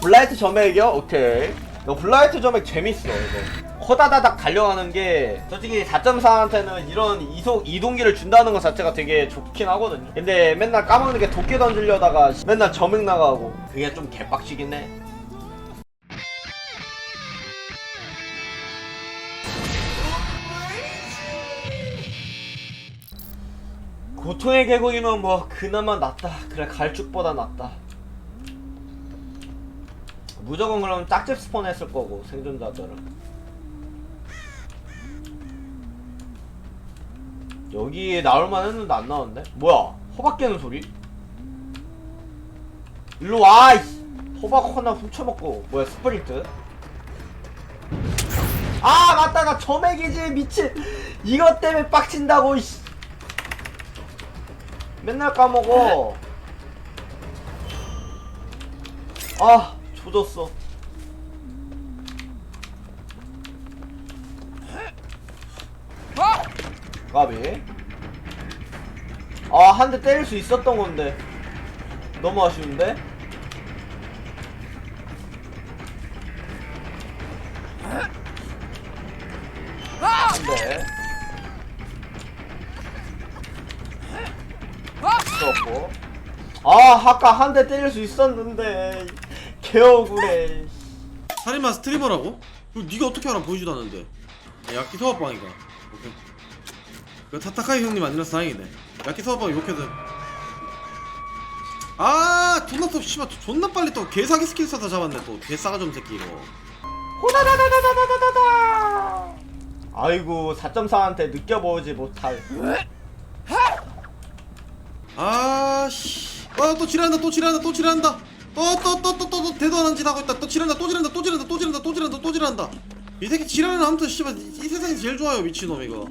블라이트 점액이요? 오케이. 이거 블라이트 점액 재밌어 이거. 호다다닥 달려가는 게 솔직히 4.4한테는 이런 이속 이동기를 준다는 것 자체가 되게 좋긴 하거든요. 근데 맨날 까먹는 게 도끼 던지려다가 맨날 점액 나가고 그게 좀 개빡치긴 해. 고통의 계곡이면 뭐 그나마 낫다. 그래 갈축보다 낫다. 무조건 그럼 짝집 스폰 했을 거고 생존자들은 여기에 나올만 했는데 안 나왔네? 뭐야? 호박 깨는 소리? 일로 와 이씨. 호박 하나 훔쳐먹고. 뭐야 스프린트? 아 맞다. 나 점액이지 미친. 이것 때문에 빡친다고 이씨. 맨날 까먹어. 아 조졌어. 까비. 아 한 대 때릴 수 있었던 건데. 너무 아쉬운데? 그렇고. 아 아까 한 대 때릴 수 있었는데 개억울해. 살인마 스트리머라고? 그거 네가 어떻게 알아? 보이지도 않는데. 야, 야끼 소화빵이가 오케이. 그 타타카이 형님 아니라서 다행이네. 야끼 소화빵 욕해도 아 존나 또 씨발 존나 빨리 또 개사기 스킬 써서 잡았네 또. 개싸가지 없는 새끼 이거. 호다다다다다다다다. 아이고 4.4한테 느껴보지 못할. 아씨. 아또 지랄한다 또 지랄한다 또 지랄한다 또 또 또 또 또 대도 안한짓 하고 있다. 또 지랄한다 또 지랄한다 또 지랄한다 또 지랄한다 또 지랄한다 또 지랄한다. 이 새끼 지랄은 아무튼 씨발 이, 이 세상에서 제일 좋아요 미친놈 이거.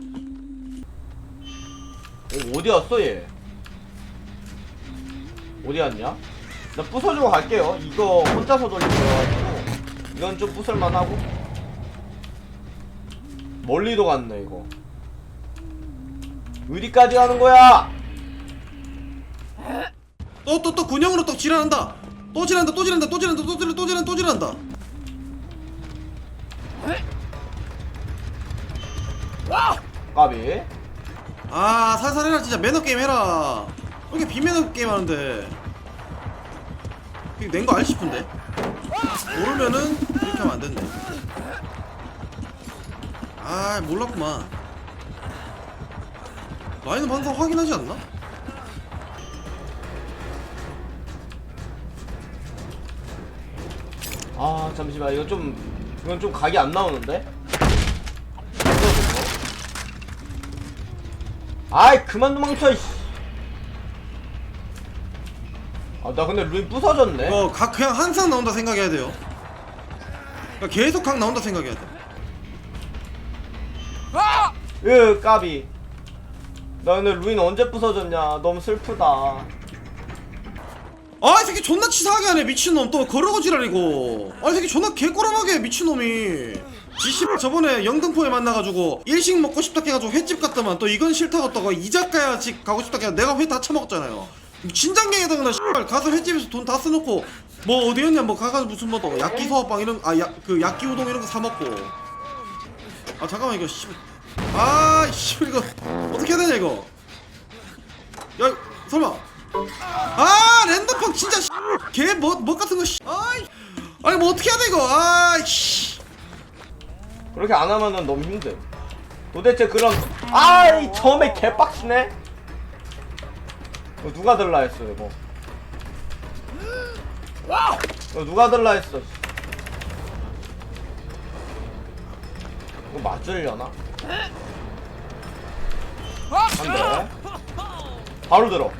여기 어디 갔어 얘? 어디 갔냐? 나 부숴주고 갈게요. 이거 혼자서 돌릴 거여가지고 이건 좀 부술만하고. 멀리도 갔네 이거. 어디까지 가는 거야! 또 또 또 군형으로 또 지랄한다 또 지랄한다 또 지랄한다 또 지랄한다 또 지랄 또 지랄 또 지랄한다 까비. 아 살살 해라 진짜. 매너 게임 해라. 왜 이렇게 비매너 게임 하는데? 낸거 알지 싶은데? 모르면은 이렇게 하면 안 된대. 아 몰랐구만. 라인은 항상 확인하지 않나? 아 잠시만. 이거 좀 이건 좀 각이 안 나오는데? 아이 그만 도망쳐 이씨. 아나 근데 루인 부서졌네. 이거 각 그냥 항상 나온다 생각해야 돼요. 그러니까 계속 각 나온다 생각해야 돼. 으 까비. 나 근데 루인 언제 부서졌냐? 너무 슬프다 아, 이 새끼 존나 치사하게 하네, 미친놈. 또 거르고 지랄이고. 아, 이 새끼 존나 개꼬라하게 해, 미친놈이. 지씨발 저번에 영등포에 만나가지고 일식 먹고 싶다 해가지고 횟집 갔더만 또 이건 싫다고 했다가 이자카야 집 가고 싶다 해가 내가 회 다 처먹었잖아요. 진장갱에다 그냥 씨발 가서 횟집에서 돈 다 써놓고 뭐 어디였냐 뭐 가가 무슨 뭐또 야끼소바빵 이런 아야그 야끼 우동 이런 거 사 먹고 아 잠깐만 이거 씨발 아 씨발 이거 어떻게 해야 되냐 이거 야 설마 아 랜덤팍 진짜 개뭐 뭐 같은 거 씨. 아이. 아니 뭐 어떻게 해야 돼 이거? 아이씨. 그렇게 안 하면은 너무 힘들 도대체 그런 아이 처음에 개빡치네? 이거 누가 들라 했어 이거? 이거 누가 들라 했어? 이거 맞으려나? 안 돼 바로 들어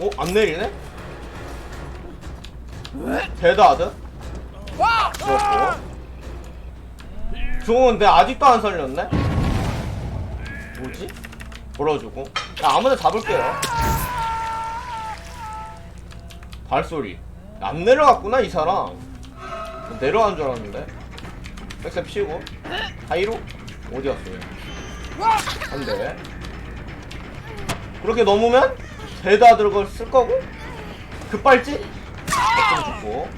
어? 안 내리네? 데드하드? 그렇고. 좋은데 아직도 안 살렸네? 뭐지? 걸어주고 야 아무나 잡을게요 발소리. 안 내려갔구나 이 사람. 내려간 줄 알았는데. 백세 피우고. 하이로. 어디 갔어 얘? 안돼. 그렇게 넘으면 대다 들고 쓸 거고? 급발진 백점 죽고.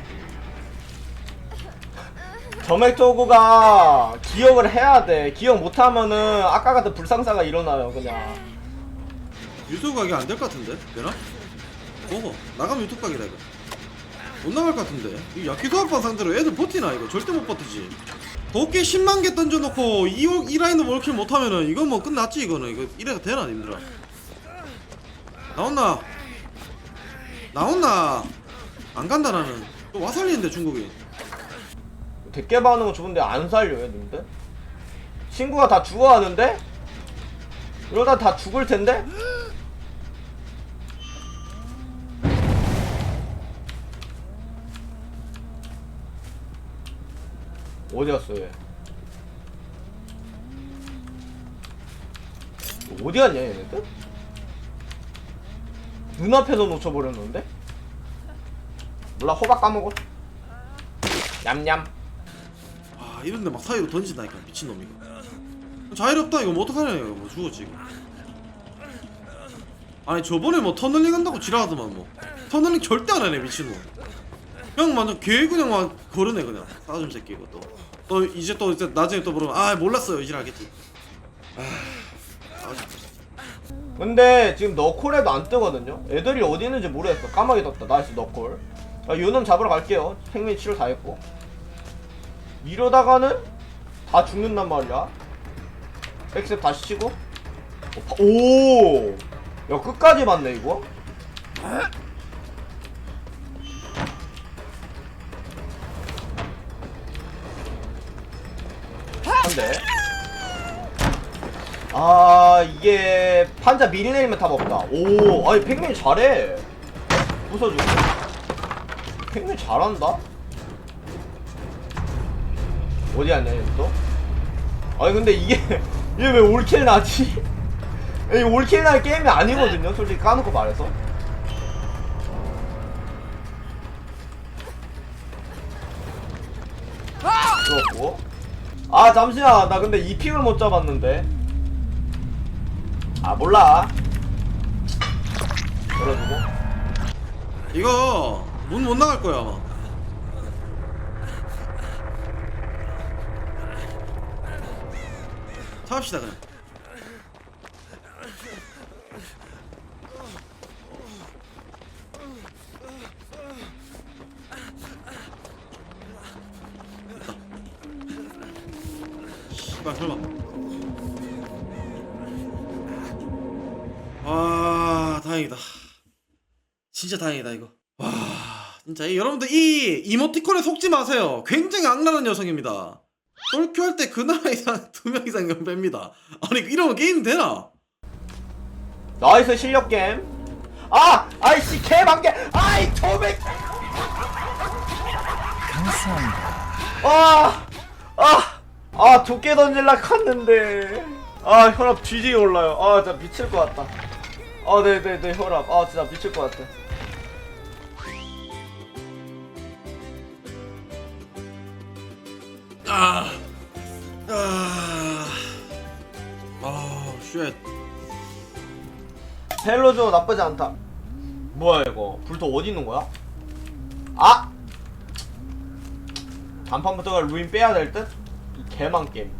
점액토구가 기억을 해야 돼. 기억 못하면은 아까 같은 불상사가 일어나요 그냥. 유튜브 가게 안 될 것 같은데? 되나? 먹어 나가면 유튜브 가게다 이거. 못 나갈 것 같은데? 이 야키도 아빠 상대로 애들 버티나 이거? 절대 못 버티지. 도끼 10만 개 던져놓고 이, 이 라인도 월킬 못하면은 이건 뭐 끝났지 이거는. 이거 이래가 되나 님들아 나온나 나온나 안 간다 나는. 또 와 살리는데 중국이. 대깨 반응은 좋은데 안 살려요 님들? 친구가 다 죽어가는데? 이러다 다 죽을 텐데? 어디 갔어 얘? 어디 갔냐 얘네들 눈앞에서 놓쳐버렸는데? 몰라 호박 까먹어. 냠냠. 아 이런데 막 사이로 던진다니까 미친놈 이거 자유롭다 이거 뭐 어떡하냐 이거. 뭐 죽었지 이거. 아니 저번에 뭐 터널링 한다고 지랄하더만 뭐. 터널링 절대 안 하네 미친놈. 형 완전 개 그냥 막 거르네 그냥. 싸좀 새끼 이거 또. 또 이제 또 이제 나중에 또 물으면 아 몰랐어요 이질 알겠지. 아 근데 지금 너콜에도 안 뜨거든요. 애들이 어디 있는지 모르겠어. 까마귀 떴다. 나이스 너콜. 아, 요놈 잡으러 갈게요. 생민 치료 다 했고. 이러다가는 다 죽는단 말이야. 백셉 다시 치고. 오! 야 끝까지 맞네 이거. 한 대. 아 이게 판자 미리 내리면 답 없다. 오 아니 팽맨 잘해. 부숴주고. 팽맨 잘한다? 어디 갔냐 얘 또? 아니 근데 이게 이게 왜 올킬 나지? 이 올킬 날 게임이 아니거든요 솔직히 까놓고 말해서. 그렇고. 아 잠시만. 나 근데 이 픽을 못 잡았는데 아 몰라. 열어주고. 이거 문 못 나갈 거야 아마. 사합시다 그냥 진짜 다행이다 이거. 와 진짜. 이, 여러분들 이 이모티콘에 속지 마세요. 굉장히 악랄한 녀석입니다. 똘큐 할 때 그 나라 이상 두 명 이상 뺀니다. 아니 이러면 게임 되나? 나이스 실력 게임. 아 아이씨 개만개. 아이 도백 아아 아 도깨 던질라 갔는데. 아 혈압 뒤지게 올라요. 아 진짜 미칠 것 같다. 아 네네네 혈압. 아 진짜 미칠 것 같아 아, 아, 아, 쉣. 헬로조 나쁘지 않다. 뭐야 이거? 불토 어디 있는 거야? 아! 단판부터가 루인 빼야 될 듯? 이 개망 게임.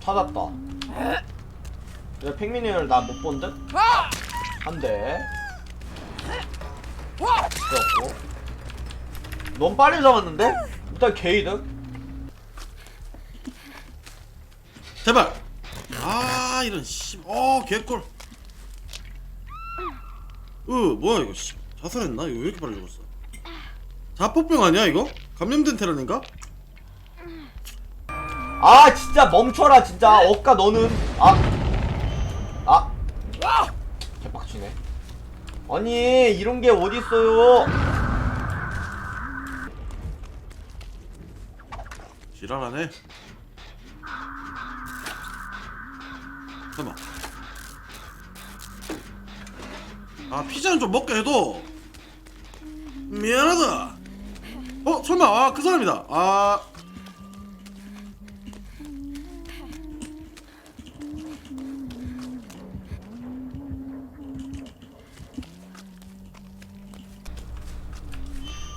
찾았다. 왜 팽민이를 나 못 본 듯? 한 대 그렇고 너무 빨리 잡았는데? 일단 게이득 제발. 아, 이런 씨. 어, 개꿀. 으, 뭐야 이거 씨. 자살했나? 이거 왜 이렇게 빨리 죽었어? 자폭병 아니야 이거? 감염된 테란인가? 아 진짜 멈춰라 진짜 억까 너는 아 아. 개빡치네 아니 이런 게 어딨어요 지랄하네. 잠깐만. 아 피자는 좀 먹게 해도. 미안하다. 어 설마 아 그 사람이다. 아.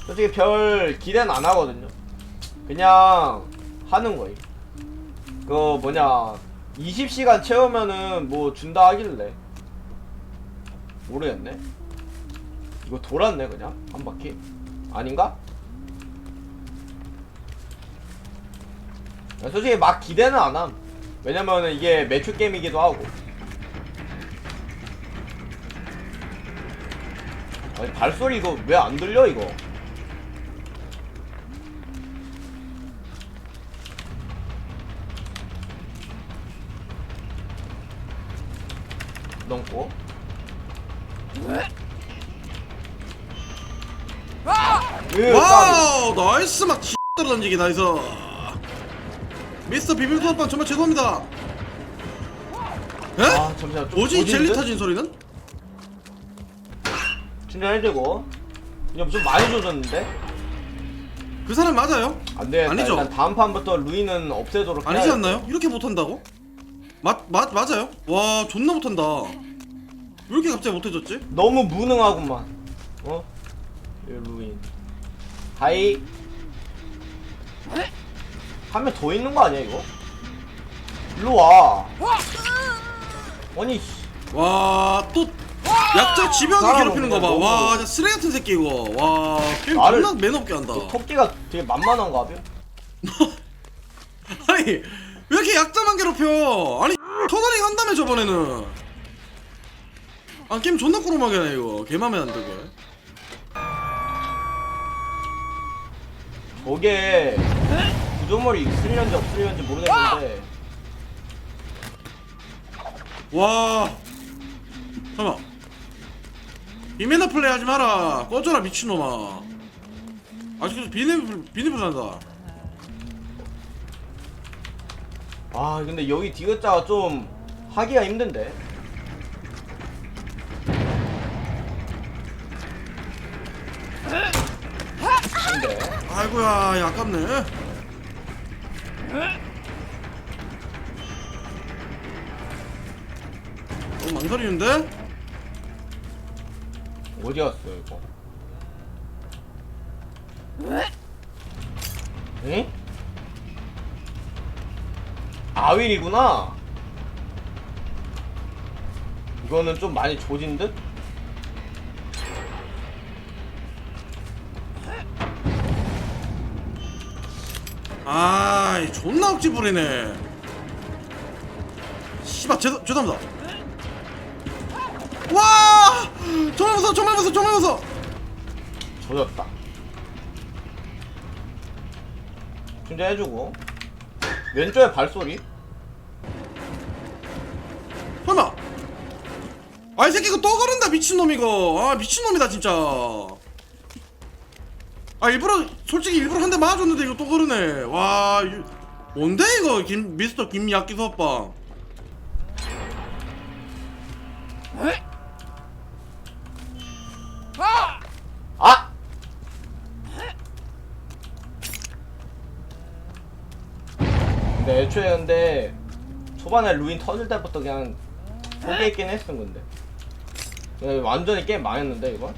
솔직히 별 기대는 안 하거든요. 그냥 하는 거예요. 그 뭐냐 20시간 채우면은 뭐 준다 하길래 모르겠네. 이거 돌았네 그냥 한 바퀴 아닌가? 야, 솔직히 막 기대는 안 함. 왜냐면은 이게 매출 게임이기도 하고. 아니 발소리 이거 왜 안 들려 이거? 넘고. 으, 까비. 와우 나이스 막 X대로 던지기 나이스 미스터 비빔소밥빵 정말 죄송합니다 에? 아 잠시만 좀 뭐지? 젤리 터진 소리는? 충전해주고 이거 좀 많이 조졌는데? 그 사람 맞아요? 안돼 아니죠. 일단 다음 판부터 루이는 없애도록 아니지 해야겠다. 않나요? 이렇게 못한다고? 맞, 맞, 맞아요? 와 존나 못한다 왜 이렇게 갑자기 못해졌지? 너무 무능하구만. 어? 이 루인. 하이. 한 명 더 있는 거 아니야 이거? 일로 와. 아니 씨. 와 또 약자 사람은 괴롭히는 그냥 거봐 와 너무- 진짜 쓰레기 같은 새끼 이거. 와 게임 나를- 존나 매너없게 한다. 이 토끼가 되게 만만한가 봐 아니 왜 이렇게 약자만 괴롭혀? 아니 터널링 한다며 저번에는 아 게임 존나 꾸름하게 하네 이거. 개 맘에 안 들게. 저게 구조물이 있으려는지 없으려는지 모르겠는데. 와. 잠깐만. 비매너 플레이 하지 마라. 꺼져라 미친놈아. 아직도 비밀 비밀 한다. 아 근데 여기 디귿자가 좀 하기가 힘든데 야, 아깝네 너무 망설이는데? 어디 갔어 이거 응? 아윌이구나 이거는 좀 많이 조진 듯? 아이 존나 억지 부리네. 씨발 죄송, 죄송합니다. 와! 정말 무서워 정말 무서워 정말 무서워. 조졌다. 충전해주고. 왼쪽에 발소리. 설마. 아 이 새끼 이거 또 거른다 미친놈 이거. 아 미친놈이다 진짜. 아 일부러 솔직히 일부러 한 대 맞아줬는데 이거 또 거르네. 와 이- 뭔데 이거 김 미스터 김야끼 소빵 아! 근데 애초에 근데 초반에 루인 터질 때부터 그냥 포기했긴 근데. 그냥 완전히 게임 망했는데 이건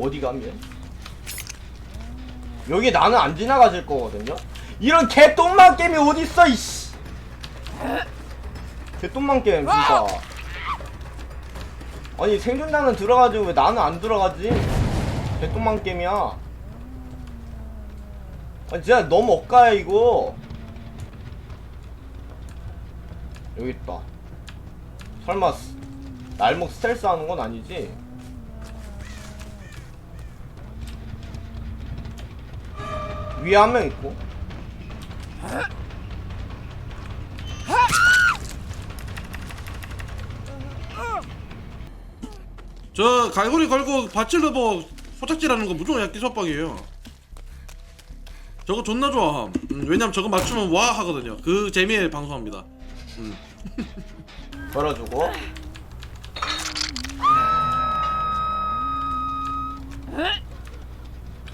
어디 가면 여기 나는 안 지나가질 거거든요 이런 개똥만 게임이 어딨어 이씨 개똥만 게임 진짜 아니 생존자는 들어가지고 왜 나는 안 들어가지? 개똥만 게임이야. 아니 진짜 너무 억가야 이거. 여기 있다. 설마 스- 날목 스텔스 하는 건 아니지? 위에 한 명 있고. 저 갈고리 걸고 밧줄로 포착질하는 거 무조건 야끼 소빵이에요. 저거 존나 좋아함 음, 왜냐면 저거 맞추면 와 하거든요. 그 재미에 방송합니다. 걸어주고.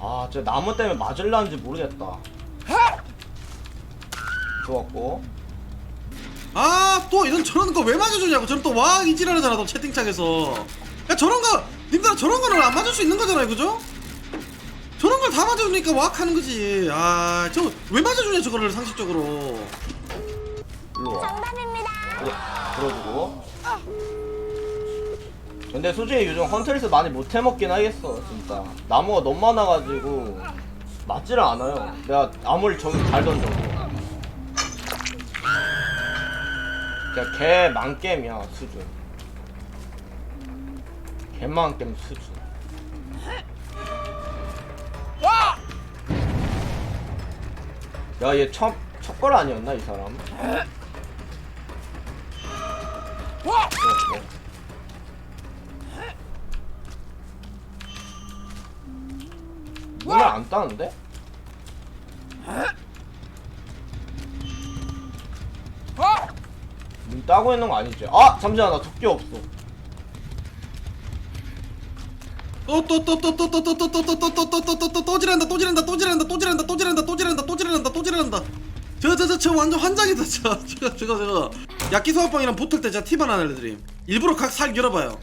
아, 저 나무 때문에 맞을라는지 모르겠다. 좋았고. 아 또 이런 저런 거 왜 맞아주냐고 저는 또와 이지랄하잖아 또 채팅창에서 야 저런 거 님들아 저런 거는 안 맞을 수 있는 거잖아요 그죠? 저런 걸 다 맞아주니까 와악 하는 거지 아 저 왜 맞아주냐 저거를 상식적으로 일로 와. 정답입니다. 들어, 들어주고. 근데 솔직히 요즘 헌트리스 많이 못 해먹긴 하겠어, 진짜. 나무가 너무 많아가지고, 맞지를 않아요. 내가 아무리 저기 잘 던져도. 그냥 개 망겜이야, 수준. 개 망겜 수준. 야, 얘 첫, 첫걸 아니었나, 이 사람? 어, 어. 문을 안 따는데? 문 따고 있는 거 아니지? 아! 잠시만 나 도끼 없어 또또또또또또또또또또또또또 지란다 또 지란다 또 지란다 또 지란다 또 지란다 또 지란다 또 지란다 또 지란다 저저저저 완전 환장이다 저 저거 저거 저거 야끼소화빵이랑 붙을 때 제가 팁 하나 알려드림 일부러 각살 열어봐요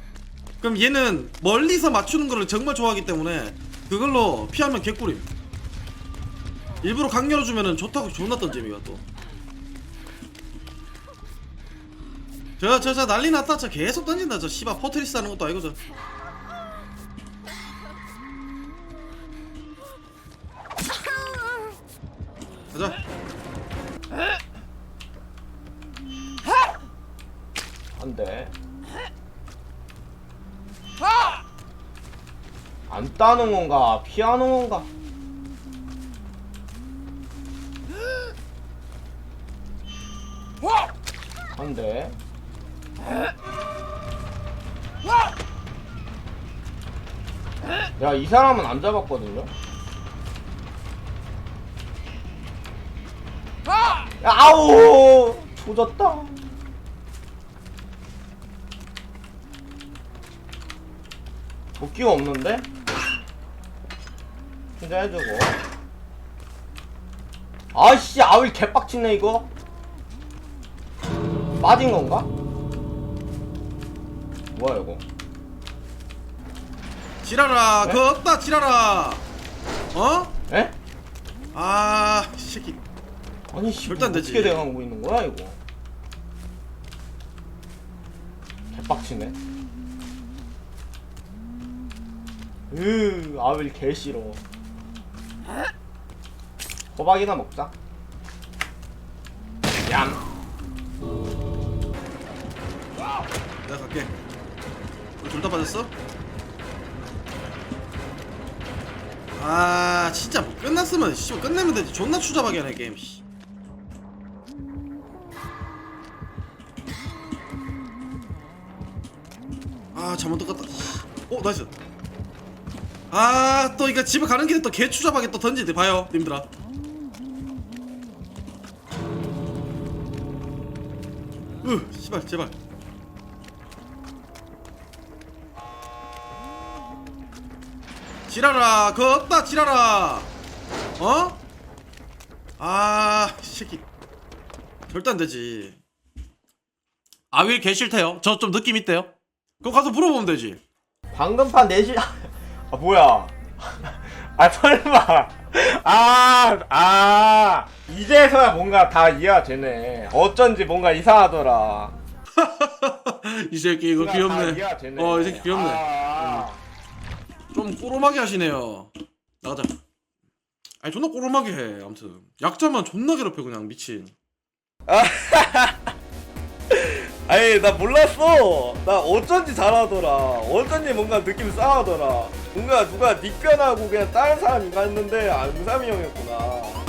그럼 얘는 멀리서 맞추는 거를 정말 좋아하기 때문에 그걸로 피하면 개꿀임. 일부러 각 열어주면은 좋다고 존나 던짐이가 또. 저 저 저 난리 났다. 저 계속 던진다. 저 씨발 포트리스 하는 것도 아니고 저. 가자. 안돼 안 따는 건가? 피하는 건가? 안 돼. 야 이 사람은 안 잡았거든요? 야, 아우! 조졌다. 도끼가 없는데? 진짜 해주고 아씨 아윌 개빡치네 이거 빠진 건가? 뭐야 이거 지랄아 네? 그거 없다 지랄아 어? 에? 아, 이 새끼. 아니 씨 절대 안 되지. 어떻게 돼가고 있는 거야 이거 개빡치네 으 아윌 개 싫어 호박이나 먹자 얌 내가 갈게. 둘다 빠졌어? 아, 진짜 뭐 끝났으면 씨 끝내면 되지. 존나 추잡하게 하네 게임. 씨. 아, 잘못 떴다. 어, 나이스. 아, 또 이거 집에 가는 길에 또 개 추잡하게 또 던지대 봐요, 님들아. 으, 씨발, 제발. 지랄아 그거 없다 지랄아. 어? 아이 새끼. 절대 안 되지. 아윌 개 싫대요. 저 좀 느낌 있대요. 그거 가서 물어보면 되지. 방금 판 내실 아 뭐야? 아 설마. 아 아. 이제서야 뭔가 다 이해가 되네. 어쩐지 뭔가 이상하더라. 이 새끼 이거 다 귀엽네. 어 이 새끼 귀엽네. 아, 좀 꼬로마게 하시네요. 나가자. 아니 존나 꼬로마게 해 아무튼. 약자만 존나 괴롭혀 그냥 미친. 아니 나 몰랐어. 나 어쩐지 잘하더라. 어쩐지 뭔가 느낌 싸하더라 뭔가 누가 닉변하고 그냥 다른 사람 인가 했는데 아 우삼이 형이었구나